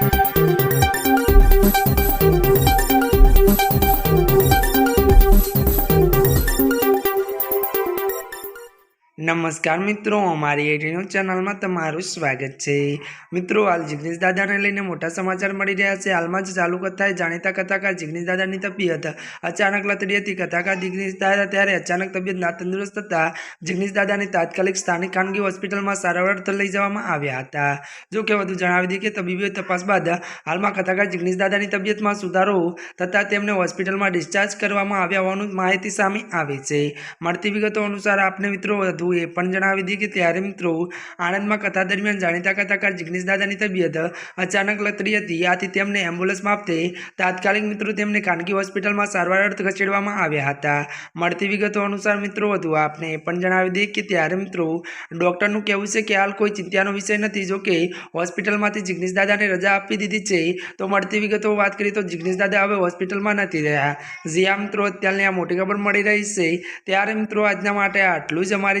Thank you. નમસ્કાર મિત્રો, અમારી એટી ન્યૂઝ ચેનલમાં તમારું સ્વાગત છે. મિત્રો, હાલ જિગ્નેશ દાદાને લઈને મોટા સમાચાર મળી રહ્યા છે. હાલમાં જ ચાલુ કથાએ જાણીતા કથાકાર જિગ્નેશ દાદાની તબિયત અચાનક લથડી હતી. કથાકાર જિગ્નેશ દાદા ત્યારે અચાનક તબિયત ના તંદુરસ્ત હતા જિગ્નેશ દાદાને તાત્કાલિક સ્થાનિક ખાનગી હોસ્પિટલમાં સારવાર અર્થે લઈ જવામાં આવ્યા હતા. જો કે વધુ જણાવી દઈએ કે તબીબી તપાસ બાદ હાલમાં કથાકાર જિગ્નેશ દાદાની તબિયતમાં સુધારો થતાં તેમને હોસ્પિટલમાં ડિસ્ચાર્જ કરવામાં આવ્યા હોવાનું માહિતી સામે આવી છે. મળતી વિગતો અનુસાર આપને મિત્રો વધુ એ પણ જણાવી દઈએ કે ત્યારે મિત્રો આણંદમાં કથા દરમિયાન જાણીતા કથાકાર જિગ્નેશ દાદાની તબિયત અચાનક લથડી હતી. આથી તેમને એમ્બ્યુલન્સ માપતે તાત્કાલિક મિત્રો તેમને ખાનગી હોસ્પિટલમાં સારવાર અર્થ ખસેડવામાં આવ્યા હતા. મળતી વિગતો અનુસાર મિત્રો વધુ આપને પણ જણાવી દઈએ કે ત્યારે મિત્રો ડૉક્ટરનું કહેવું છે કે હાલ કોઈ ચિંતાનો વિષય નથી. જો કે હોસ્પિટલમાંથી જિગ્નેશ દાદાને રજા આપી દીધી છે તો મળતી વિગતો વાત કરીએ તો જિગ્નેશ દાદા હવે હોસ્પિટલમાં નથી રહ્યા. જ્યાં મિત્રો, અત્યારની આ મોટી ખબર મળી રહી છે. ત્યારે મિત્રો આજના માટે આટલું જ. અમારી